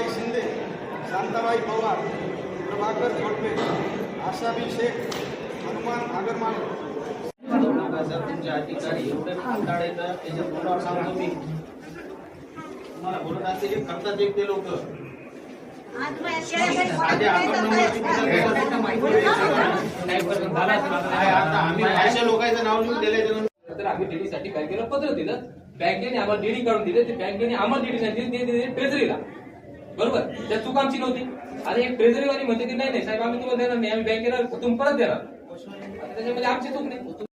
सुनीताबाई शिंदे शांताबाई पवार प्रभाकर झोडपे आशाबी शेख हनुमान आगरमाल तुमच्या अधिकारी एवढे कंटाळ त्याच्या तोंडावर सांगतो मी तुम्हाला बोलत असते की करतात एक ते लोक लोकांचं नाव लिहून दिलं तर आम्ही बँकेला पत्र दिलं बँकेने आम्हाला डीडी काढून दिले ते बँकेने आम्हाला डीडी नाही दिली ते दिली ट्रेझरीला बरोबर? त्या चूक आमची नव्हती. आता एक ट्रेझरीवाली म्हणते की नाही नाही साहेब आम्ही तुम्हाला देणार नाही. आम्ही बँकेला तुम्ही परत देणार. त्याच्यामध्ये आमची चूक नाही.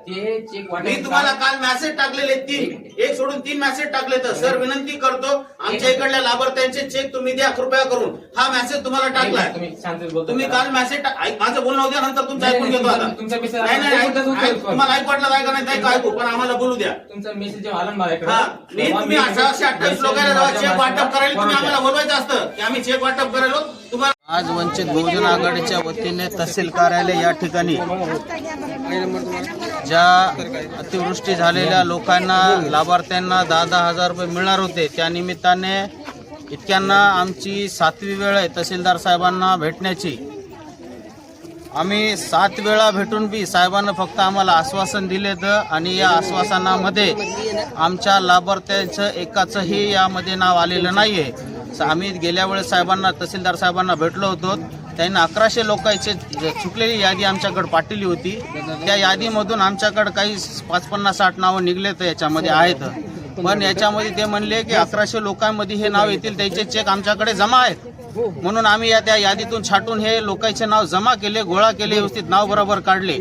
ते चेक मी तुम्हाला काल मेसेज टाकलेले तीन. एक सोडून तीन मेसेज टाकले तर सर विनंती करतो आमच्या इकडल्या लाभार्थ्यांचे चेक तुम्ही द्या कृपया करून. हा मेसेज तुम्हाला टाकलाय. तुम्ही शांत बोलतो तुम्ही काल मेसेज माझं बोलणं होत्या नंतर तुमचं ऐकून घेतो आता. तुमचा मेसेज नाही नाही तुमचाच ऐक- उत्तर ऐक- देतो. तुम्हाला ऐकू वाटलं काय का नाही ते ऐकू पण आम्हाला बोलू द्या. तुमचा मेसेज जेव्हा आला ना माझ्याकडे हा मी तेव्हा तुम्ही अठराशे अठ्ठावीस लोकांना जेव्हा चेक वाटप करायला तुम्ही आम्हाला बोलवायचं असतं. की आम्ही चेक वाटप करायलो तुम्हाला आज वंचित बहुजन आघाडीच्या वतीने तहसील कार्यालय या ठिकाणी ज्या अतिवृष्टी झालेल्या लोकांना लाभार्थ्यांना दहा दहा हजार रुपये मिळणार होते त्या निमित्ताने इतक्यांना आमची सातवी वेळ आहे तहसीलदार साहेबांना भेटण्याची. आम्ही सात वेळा भेटून बी साहेबांना फक्त आम्हाला आश्वासन दिले तर आणि या आश्वासनामध्ये आमच्या लाभार्थ्यांचं एकाचंही यामध्ये नाव आलेलं नाही आहे आम्ही गेल्या वेळेस साहेबांना तहसीलदार साहेबांना भेटलो होतो. त्यांनी अकराशे लोकांची चुकलेली यादी आमच्याकडे पाठवली होती. त्या यादीमधून आमच्याकडे काही पाच पन्नास साठ नावं निघले तर याच्यामध्ये आहेत. पण याच्यामध्ये ते म्हणले की अकराशे लोकांमध्ये हे नाव येतील त्याचे चेक आमच्याकडे जमा आहेत. म्हणून आम्ही या त्या यादीतून छाटून हे लोकांचे नाव जमा केले गोळा केले व्यवस्थित नाव बरोबर काढले.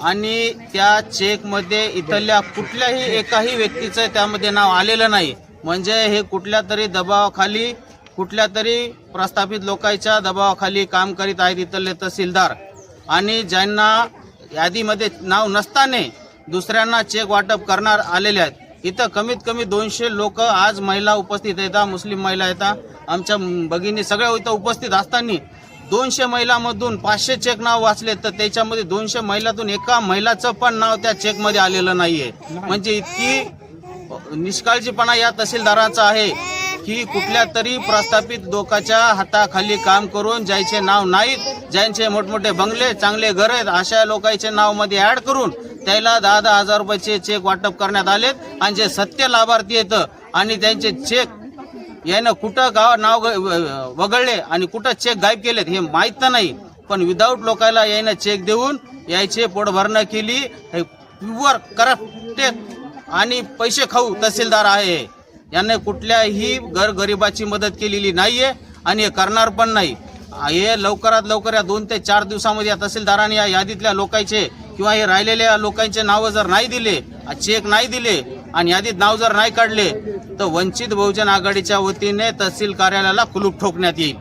आणि त्या चेकमध्ये इथल्या कुठल्याही एकाही व्यक्तीचं त्यामध्ये नाव आलेलं नाही. म्हणजे हे कुठल्या तरी दबावाखाली कुठल्या तरी प्रस्थापित लोकांच्या दबावाखाली काम करीत आहेत इथले तहसीलदार. आणि ज्यांना यादीमध्ये नाव नसताना दुसऱ्यांना चेक वाटप करणार आलेले आहेत. इथं कमीत कमी दोनशे लोक आज महिला उपस्थित येतात मुस्लिम महिला येतात आमच्या भगिनी सगळ्या इथं उपस्थित असताना दोनशे महिलामधून पाचशे चेक नाव वाचले तर त्याच्यामध्ये दोनशे महिलातून एका महिलाचं पण नाव त्या चेकमध्ये आलेलं नाहीये. म्हणजे इतकी निष्काळजीपणा या तहसीलदाराचा आहे की कुठल्या तरी प्रस्थापित लोकांच्या हाताखाली काम करून ज्याचे नाव नाहीत ज्यांचे मोठमोठे बंगले चांगले घर आहेत अशा लोकांचे नावमध्ये ऍड करून त्याला दहा दहा हजार रुपयाचे चेक वाटप करण्यात आलेत आणि जे सत्य लाभार्थी येत आणि त्यांचे चेक यानं कुठं गाव नाव ग- वगळले आणि कुठं चेक गायब केलेत हे माहीत तर नाही पण विदाऊट लोकांना यानं चेक देऊन यायचे पोटभरणा केली हे प्युअर करप्टेड आणि पैसे खाऊ तहसीलदार आहे. याने कुठल्याही घर गरिबाची मदत केलेली नाहीये आणि हे करणार पण नाही. हे लवकरात लवकर या दोन ते चार दिवसामध्ये या तहसीलदारांनी या यादीतल्या लोकांचे किंवा हे राहिलेल्या लोकांचे नावं जर नाही दिले चेक नाही दिले आणि यादीत नाव जर नाही काढले तर वंचित बहुजन आघाडीच्या वतीने तहसील कार्यालयाला कुलूप ठोकण्यात येईल.